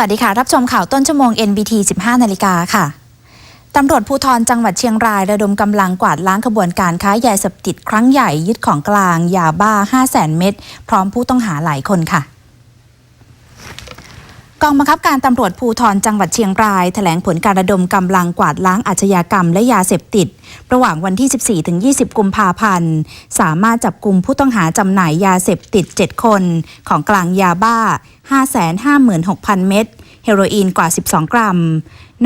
วัสดีค่ะ รับชมข่าวต้นชั่วโมง NBT 15 นาฬิกาค่ะตำรวจภูธรจังหวัดเชียงรายระดมกำลังกวาดล้างขบวนการค้ายาเสพติดครั้งใหญ่ยึดของกลางยาบ้า 5 0 0 0 0 0 เม็ดพร้อมผู้ต้องหาหลายคนค่ะ กองบังคับการตำรวจภูธรจังหวัดเชียงรายแถลงผลการระดมกำลังกวาดล้างอาชญากรรมและยาเสพติด ระหว่างวันที่ 14-20 กุมภาพันธ์ สามารถจับกลุ่มผู้ต้องหาจำหน่ายยาเสพติด 7 คน ของกลางยาบ้า 556,000 เม็ดเฮโรอีนกว่า 12 กรัม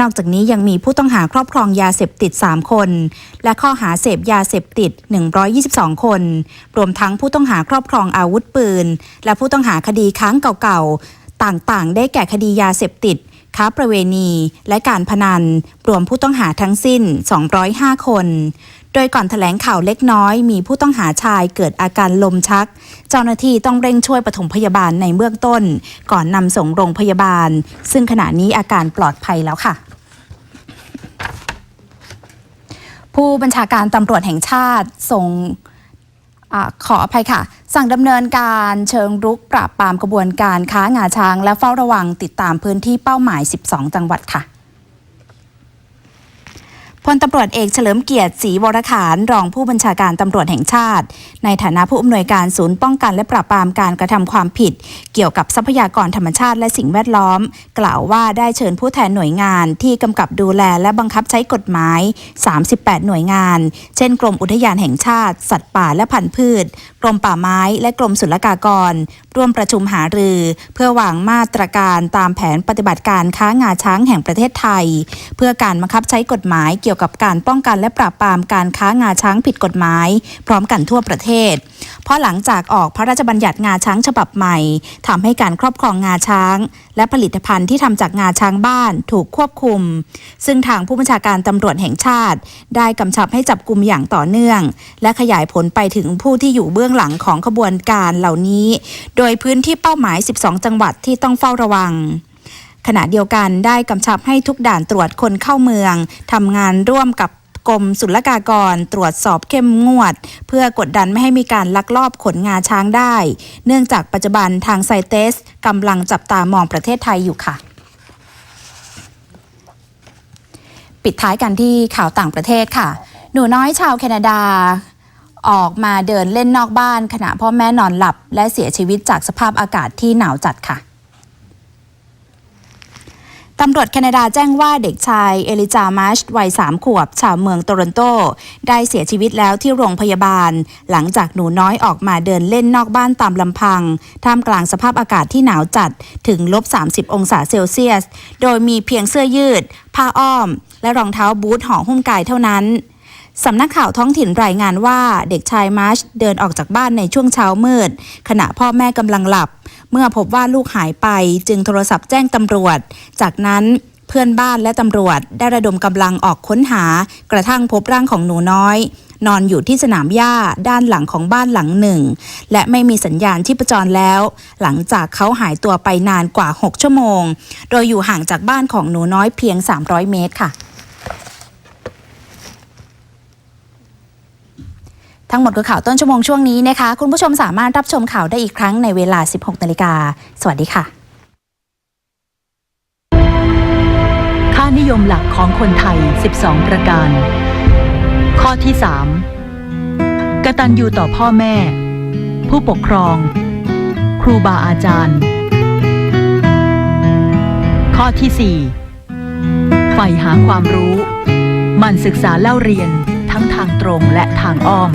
นอกจากนี้ยังมีผู้ต้องหาครอบครองยาเสพติด 3 คน และข้อหาเสพยาเสพติด 122 คน รวมทั้งผู้ต้องหาครอบครองอาวุธปืน และผู้ต้องหาคดีค้างเก่าๆ ต่างๆ ได้แก่คดียาเสพติด ค้าประเวณี และการพนัน รวมผู้ต้องหาทั้งสิ้น 205 คน โดยก่อนแถลงข่าวเล็กน้อย มีผู้ต้องหาชายเกิดอาการลมชัก เจ้าหน้าที่ต้องเร่งช่วยปฐมพยาบาลในเบื้องต้น ก่อนนำส่งโรงพยาบาล ซึ่งขณะนี้อาการปลอดภัยแล้วค่ะผู้บัญชาการตำรวจแห่งชาติส่ง ขออภัยค่ะ สั่งดำเนินการเชิงรุกปราบปรามกระบวนการค้างาช้าง และเฝ้าระวังติดตามพื้นที่เป้าหมาย 12 จังหวัดค่ะ พลตำรวจเอกเฉลิมเกียรติศรีวรขานรองผู้บัญชาการตำรวจแห่งชาติ ในฐานะผู้อำนวยการศูนย์ป้องกันและปราบปรามการกระทำความผิด เกี่ยวกับทรัพยากรธรรมชาติและสิ่งแวดล้อม กล่าวว่าได้เชิญผู้แทนหน่วยงานที่กำกับดูแลและบังคับใช้กฎหมาย 38 หน่วยงาน เช่น กรมอุทยานแห่งชาติ สัตว์ป่าและพันธุ์พืช กรมป่าไม้และกรมศุลกากร ร่วมประชุมหารือ เพื่อวางมาตรการตามแผนปฏิบัติการค้างาช้างแห่งประเทศไทย เพื่อการบังคับใช้กฎหมายเกี่ยวกับการป้องกันและปราบปรามการค้างาช้างผิดกฎหมาย พร้อมกันทั่วประเทศ เพราะหลังจากออกพระราชบัญญัติงาช้างฉบับใหม่ทำให้การครอบครองงาช้าง และผลิตภัณฑ์ที่ทำจากงาช้างบ้านถูกควบคุม ซึ่งทางผู้บัญชาการตำรวจแห่งชาติ ได้กำชับให้จับกลุ่มอย่างต่อเนื่อง และขยายผลไปถึงผู้ที่อยู่เบื้องหลังของขบวนการเหล่านี้ โดยพื้นที่เป้าหมาย 12 จังหวัดที่ต้องเฝ้าระวังขณะเดียวกันได้กำชับให้ทุกด่านตรวจคนเข้าเมืองทำงานร่วมกับ กรมศุลกากรตรวจสอบเข้มงวด เพื่อกดดันไม่ให้มีการลักลอบขนงาช้างได้ เนื่องจากปัจจุบันทางไซเตสกำลังจับตามองประเทศไทยอยู่ค่ะปิดท้ายกันที่ข่าวต่างประเทศค่ะ หนูน้อยชาวแคนาดา ออกมาเดินเล่นนอกบ้านขณะพ่อแม่นอนหลับ และเสียชีวิตจากสภาพอากาศที่หนาวจัดค่ะ ตำรวจแคนาดาแจ้งว่าเด็กชายเอลิจามาชวัยสามขวบ ชาวเมืองโตรอนโต ได้เสียชีวิตแล้วที่โรงพยาบาล หลังจากหนูน้อยออกมาเดินเล่นนอกบ้านตามลำพัง ท่ามกลางสภาพอากาศที่หนาวจัดถึงลบ 30 องศาเซลเซียส โดยมีเพียงเสื้อยืด ผ้าอ้อม และรองเท้าบูทห่อหุ้มกายเท่านั้น สำนักข่าวท้องถิ่นรายงานว่าเด็กชายมาร์ชเดินออกจากบ้านในช่วงเช้ามืด ขณะพ่อแม่กำลังหลับ เมื่อพบว่าลูกหายไปจึงโทรศัพท์แจ้งตำรวจ จากนั้นเพื่อนบ้านและตำรวจได้ระดมกำลังออกค้นหา กระทั่งพบร่างของหนูน้อย นอนอยู่ที่สนามหญ้าด้านหลังของบ้านหลังหนึ่ง และไม่มีสัญญาณชีพจรแล้ว หลังจากเขาหายตัวไปนานกว่า 6 ชั่วโมง โดยอยู่ห่างจากบ้านของหนูน้อยเพียง 300 เมตรค่ะ ทั้งหมดคือข่าวต้นชั่วโมงช่วงนี้นะคะ คุณผู้ชมสามารถรับชมข่าวได้อีกครั้งในเวลา 16นาฬิกาสวัสดีค่ะ ค่านิยมหลักของคนไทย 12 ประการ ข้อที่ 3 กตัญญูต่อพ่อแม่ ผู้ปกครอง ครูบาอาจารย์ ข้อที่ 4 ใฝ่หาความรู้ มันศึกษาเล่าเรียนทั้งทางตรงและทางอ้อม